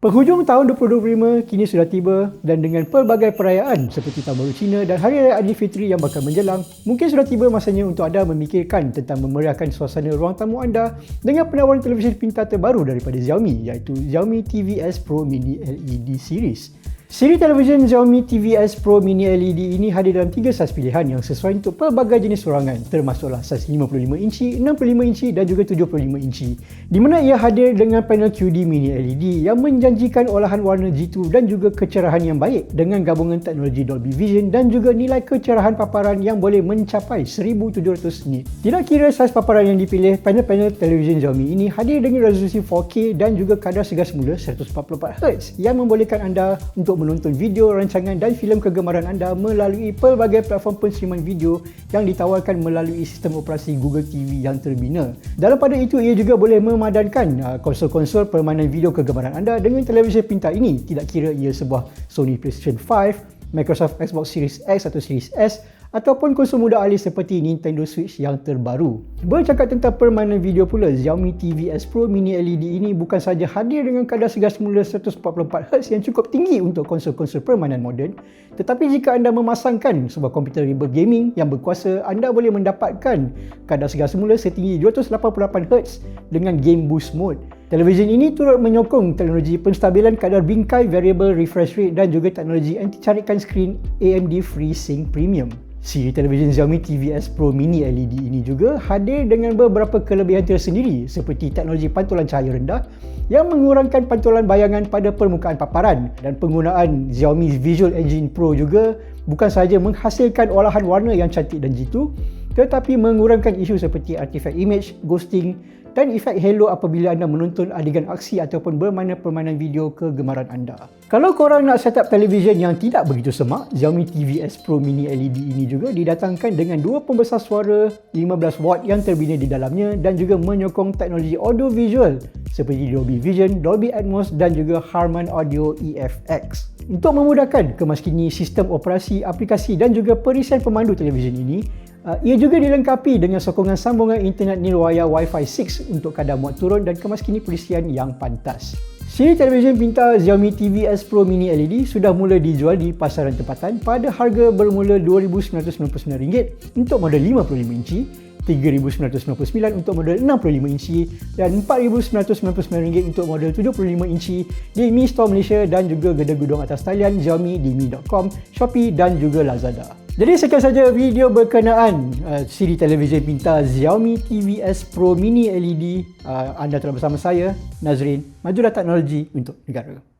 Penghujung tahun 2025 kini sudah tiba dan dengan pelbagai perayaan seperti Tahun Baru Cina dan Hari Raya Aidilfitri yang bakal menjelang, mungkin sudah tiba masanya untuk anda memikirkan tentang memeriahkan suasana ruang tamu anda dengan penawaran televisyen pintar terbaru daripada Xiaomi iaitu Xiaomi TVS Pro Mini LED Series. Siri televisyen Xiaomi TVS Pro Mini LED ini hadir dalam tiga saiz pilihan yang sesuai untuk pelbagai jenis ruangan termasuklah saiz 55 inci, 65 inci dan juga 75 inci di mana ia hadir dengan panel QD Mini LED yang menjanjikan olahan warna G2 dan juga kecerahan yang baik dengan gabungan teknologi Dolby Vision dan juga nilai kecerahan paparan yang boleh mencapai 1700 nit. Tidak kira saiz paparan yang dipilih, panel-panel televisyen Xiaomi ini hadir dengan resolusi 4K dan juga kadar segar semula 144Hz yang membolehkan anda untuk menonton video, rancangan dan filem kegemaran anda melalui pelbagai platform penstreaman video yang ditawarkan melalui sistem operasi Google TV yang terbina. Dalam pada itu, ia juga boleh memadankan uh, konsol-konsol permainan video kegemaran anda dengan televisyen pintar ini tidak kira ia sebuah Sony PlayStation 5, Microsoft Xbox Series X atau Series S ataupun konsol muda alih seperti Nintendo Switch yang terbaru. Bercakap tentang permainan video pula, Xiaomi TVS Pro Mini LED ini bukan sahaja hadir dengan kadar segar semula 144Hz yang cukup tinggi untuk konsol-konsol permainan moden, tetapi jika anda memasangkan sebuah komputer riba gaming yang berkuasa, anda boleh mendapatkan kadar segar semula setinggi 288Hz dengan Game Boost Mode. Televisyen ini turut menyokong teknologi penstabilan kadar bingkai variable refresh rate dan juga teknologi anti carikan skrin AMD FreeSync Premium. Siri televisyen Xiaomi TVS Pro Mini LED ini juga hadir dengan beberapa kelebihan tersendiri seperti teknologi pantulan cahaya rendah yang mengurangkan pantulan bayangan pada permukaan paparan dan penggunaan Xiaomi Visual Engine Pro juga bukan sahaja menghasilkan olahan warna yang cantik dan jitu tetapi mengurangkan isu seperti artifact image, ghosting dan efek halo apabila anda menonton adegan aksi ataupun bermain permainan video kegemaran anda. Kalau korang nak set up televisyen yang tidak begitu semak, Xiaomi TVS Pro Mini LED ini juga didatangkan dengan dua pembesar suara 15 watt yang terbina di dalamnya dan juga menyokong teknologi audio visual seperti Dolby Vision, Dolby Atmos dan juga Harman Audio EFX. Untuk memudahkan kemaskini sistem operasi, aplikasi dan juga perisian pemandu televisyen ini, ia juga dilengkapi dengan sokongan sambungan internet nilwaya Wi-Fi 6 untuk kadar muat turun dan kemaskini perisian yang pantas. Siri televisyen pintar Xiaomi TVS Pro Mini LED sudah mula dijual di pasaran tempatan pada harga bermula RM2,999 untuk model 55 inci, RM3,999 untuk model 65 inci dan RM4,999 untuk model 75 inci di Mi Store Malaysia dan juga gedung-gedung atas talian Xiaomi di Mi.com, Shopee dan juga Lazada. Jadi sekian saja video berkenaan uh, siri televisyen pintar Xiaomi TVS Pro Mini LED. Uh, anda telah bersama saya, Nazrin. Majulah teknologi untuk negara.